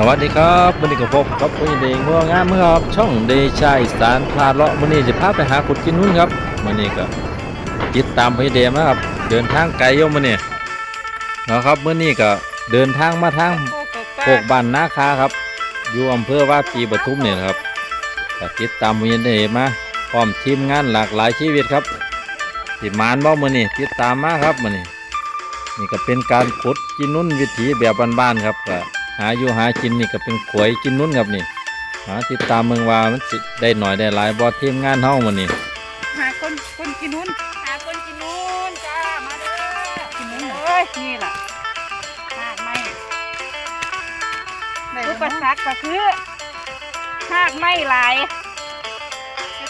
สวัสดีครับวันนี้ก็พบกับพี่เดงงัวงามครับช่องเดชายสารพาเลาะวันนี้จะพาไปหาขุดกินนุ่นครับวันนี้ก็ติดตามพี่เดมนะครับเดินทางไกลโยมวันนี้นะครับเมื่อนี้ก็เดินทางมาทางโคกบ้านนาคาครับ อยู่อำเภอว่าปีปทุมเนี่ยครับติดตามพี่เดมาพร้อมทีมงานหลากหลายชีวิตครับติมานบ่มื่อนี้ติดตามมาครับมื่อนี้นี่ก็เป็นการขุดกินนุ่นวิถีแบบบ้านๆครับก็ หาอยู่หากินนี่ก็เป็นขวยกินนุ่นครับนี่หาติดตามเมืองว่ามันสิได้หน่อยได้หลายบอทีมงานเฮามันนี่หาคนคนกินนู้นหาคนกินนู้นจ้ามาเด้อกินนู้นเอ้ยนี่ล่ะหากไม่ได้อุปสรรคก็คือหากไม่หลาย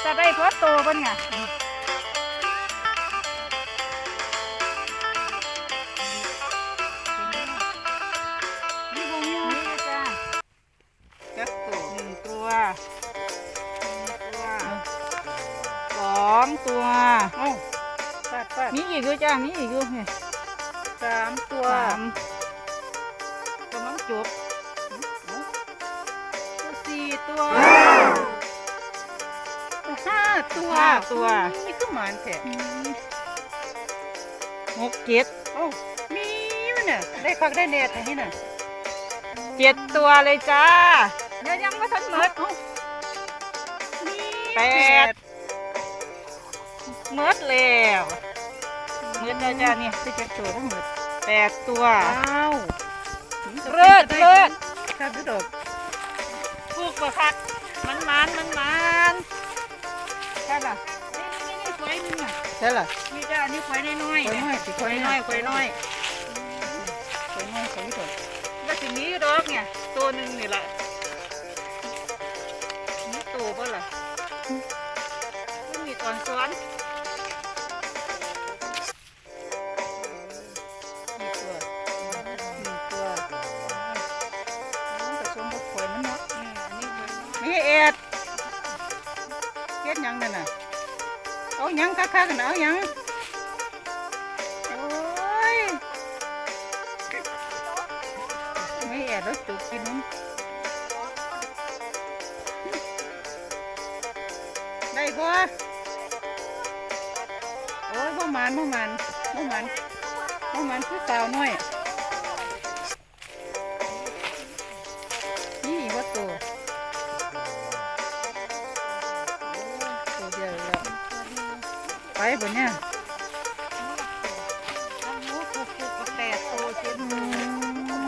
จะได้เพอโตบ้างไง ตัวเอ้าปาดปาดมีอีกอยู่จ้ามีอีกอยู่เนี่ยสามตัวสามกำลังจบสี่ตัวห้าตัวห้าตัวนี่คือหมานแท้หกเจ็ดเอ้ามีมันน่ะได้คักได้แน่แต่นี่น่ะเจ็ดตัวเลยจ้าเดี๋ยวยังไม่ทันหมดเอ้ามีแปด หมดแล้วหมดแล้วจ้าเนี่ยได้จักตัวทั้งหมดแปดตัวว้าวเลิศเลิศคักเด้อดอกพูกบ่คักมันมันมันมันใช่ล่ะนี่นี่นี่ควายนึงอะใช่ล่ะนี่จ้าอันนี้ควายน้อยๆควายเนี่ยน้อยสิควายน้อยควายน้อยควายน้อยควายดอกก็สิมีอยู่ดอกเนี่ยตัวหนึ่งนี่แหละนี่ตัวบ่ล่ะมัน หยังคักๆกันน่ะเอายังโอ้ยไม่เอ็ดแล้วจุกกินได้บ่โอ้ยบ่มานบ่มานบ่มานบ่มานคือสาวน้อยนี่ว่าตัวตัว ไปบนเนี่ยอันนู้นผูกผูกกับแปดตัวเจ็ดอืตัวม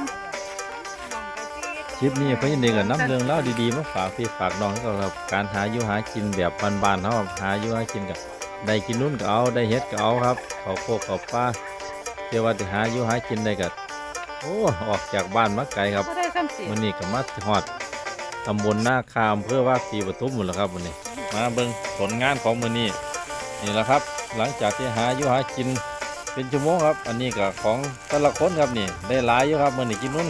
ลองกันสิคลิปนี้พี่เดงก็นำเรื่องเล่าวดีๆมาฝากพี่ฝากน้องก็ครับการหาอยู่หากินแบบบ้านๆเฮาครับหาอยู่หากินกับได้กินนุ่นก็เอาได้เฮ็ดก็เอาครับเขาโคกเขาป้าเดี๋ยวว่าจะหาอยู่หากินได้ก็โอ้ออกจากบ้านมาไกลครับก็ได้ซ้ำสิวันนี้ก็มาฮอดตำบลนาคามเพื่อว่าปีปทุมหมดแล้วครับวันนี้ มาเบิ่งผลงานของมือนี้ นี่แหละครับ หลังจากที่หาอยู่หากินเป็นชั่วโมงครับ อันนี้ก็ของแต่ละคนครับนี่ ได้หลายอยู่ครับมือนี้กินนุ่น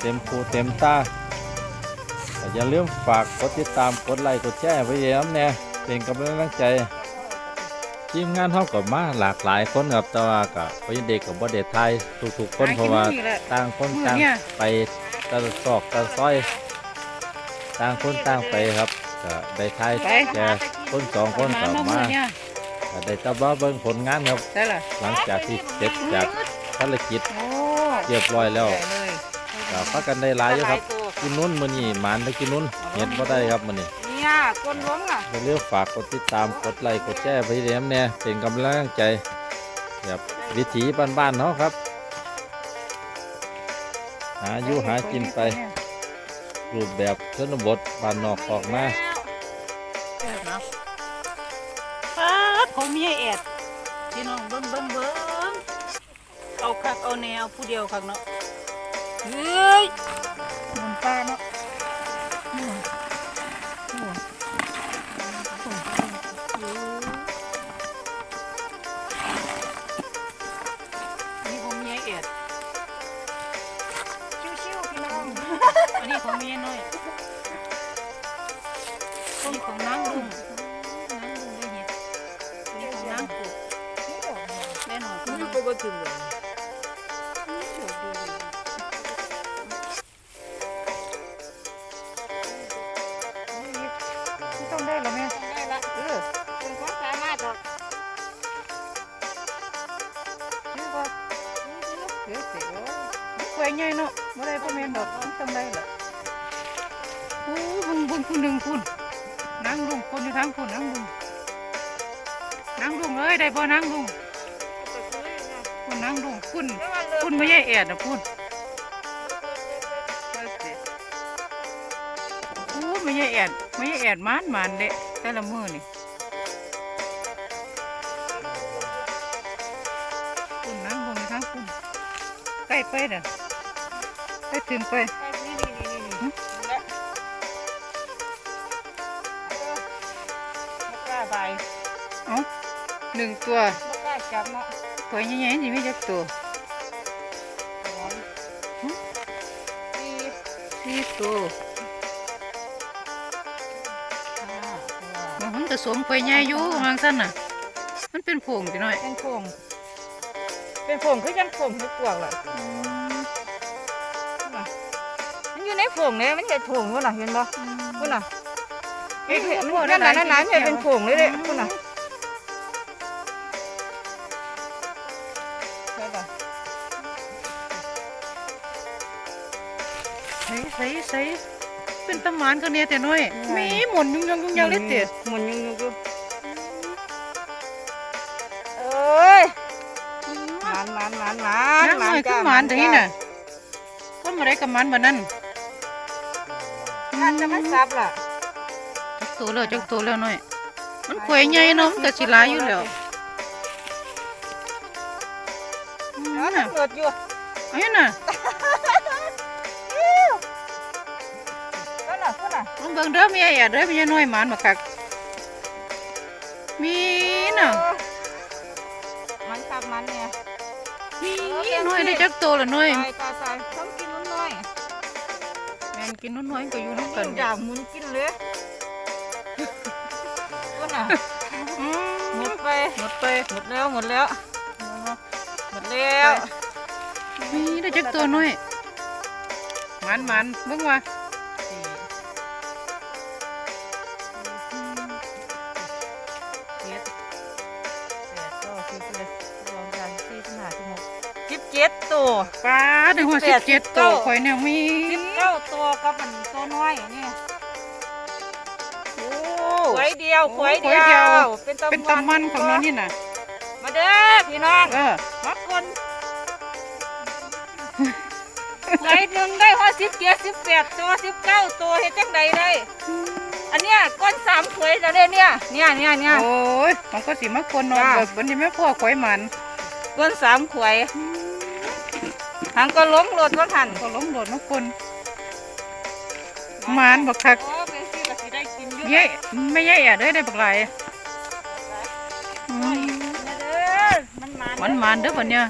เต็มคูเต็มตาแต่อย่าลืมฝากกดติดตามกดไลค์กดแชร์ไว้เยอะแน่เป็นกำลังใจทีมงานเท่ากับมาหลากหลายคนครับแต่ว่ากับพี่เด็กกับบ่เด็ไทยทุกๆคนเพราะว่านี่แหละต่างคนมือต่างเนี่ยไปตะซอกตะซอย ต่างคนต่างไปครับก็ได้ทายแก่คนสองคนก็มามาเนี่ยก็ ได้ตะบ้าเบิ่งผลงานครับ ได้ล่ะหลังจากที่เสร็จจากภารกิจโอ้เรียบร้อยแล้วได้เลยก็พักกันได้หลายอยู่ครับ กินนุ่นมื้อนี้หมานได้กินนุ่นเห็นบ่ได้ครับมื้อนี้เนี่ยก้นล้วงอะอย่าลืมฝากกดติดตามกดไลค์กดแชร์ไปเรียมแน่เป็นกำลังใจแบบวิถีบ้านๆเนาะครับ หาอยู่หากินไปรูปแบบชนบทบ้านนอกออกมานะป๊าด ของเมียแอดพี่น้องเบิ้งเบิ้งเบิ้งเอาคักเอาแนวผู้เดียวคักเนาะเฮ้ยมันป้าเนาะนี่นี่นี่ของเมียแอดชิวๆพี่น้องอันนี้ของเมียน้อยอันนี้ของนางลุง thương lượng Trong đây là mẹ Trong đây là Ừ có cái mà thật Đúng không? Đúng tiểu Quay nhây nó Bữa đây có mẹ đọc Trong đây là Ú vùng phun đường phun Nắng rùng Con như tháng phun nắng rùng Nắng rùng ơi đây bò nắng rùng พุ่นนั่งลุงพุ่นพุ่นไม่ใช่แอดนะพุ่นพุ่นไม่ใช่แอดไม่ใช่แอดมานมานเด็แต่ละมือนี่พุ่นนั่งลุงอยู่ทางพุ่นใกล้ไปเด้อไปถึงไปกล้าใบเอ้าหนึ่งตัวบ่กล้าจับเนาะห อยใหญ่ๆนี่ไม่จักตัวดีสี่ตัวมันก็สมหอยใหญ่อยู่วางสั้นน่ะ มันเป็นผงจังหน่อย เป็นผงเป็นผงคือจังผงให้ปวกล่ะมันอยู่ในผงเนี่ยมันเห็ดผงวะน่ะเห็นบ่พุ่นน่ะเห็ดเห็ดมันนั่นน่ะนั่นน่ะเห็ดเป็นผงเลยเด้พุ่นน่ะ ใช่ป่ะใส่ใส่ใส่เป็นตะหมานก็เนี่ยแต่น้อยมีหมุนยุ่งยังยุ่งยังเลยเตะหมุนยุ่งๆอยู่เอ้ยหมานหมานหมานหมานน้ำหน่อยคือหมานแต่นี่น่ะก็มาได้กับหมันแบบนั้นมันจะมันซับล่ะจักตัวแล้วจักตัวแล้วน้อยมันหอยใหญ่เนาะมันก็สิหลายอยู่แล้ว อืมแล้วน่ะตำรวจอยู่เอาอยู่น่ะนั่นน่ะพุ่นน่ะลองเบิ่งเด้อมีไอ้แอดเด้อมีไอ้น้อยหมานมาคักมีน่ะมันซับมันเนี่ยมีน้อยได้จักตัวละน้อยตายตายตายต้องกินนุ่นน้อยแม่นกินน้อยๆก็อยู่น้ำกิกันนอยากหมุนกินเลยพุ่นน่ะอืมหมดไปหมดไปหมดแล้วหมดแล้ว หมดแล้วมีได้จักตัวน้อยหมันหมันเบิ่งว่าสี่เจ็ดแปดเก้าสิบสิบเอ็ดสิบสองสิบสามสิบสี่สิบห้าสิบหกสิบเจ็ดตัวปลาในหัวสิสิบบแปเจ็ดดสิบตัวเก้าข่อยเนี่ยมีสิบเก้าตัวกับมันตัวน้อยเนี่ยโอ้ขวายเดียวโอ้ขวายขวายเดีเดียยววเป็นเป็นตำมันของเรานี่น่ะมา เด้อพี่น้องเออมาคนไหลหนึ่งได้ห้าสิบเจ็ดสิบแปดตัวสิบเก้าตัวเฮ็ดจังใดได้ อันเนี้ยก้อนสามขวยจะได้เนี่ยเนี่ยเนี่ยเนี่ย โอ้ยมันก็สิมาคนเนอนจ้าแบบวันนี้แม่พ่อข่อยหมันก้อนสามขวยหางก็ล้มรถว่าหันก็ล้มโดดมาคนหมันบักคักโอ้เป็นสิก็สิได้กินอยู่เย้ไม่เย้อะเด้อได้บักหลาย มันมามันเด้อบัดเนี่ย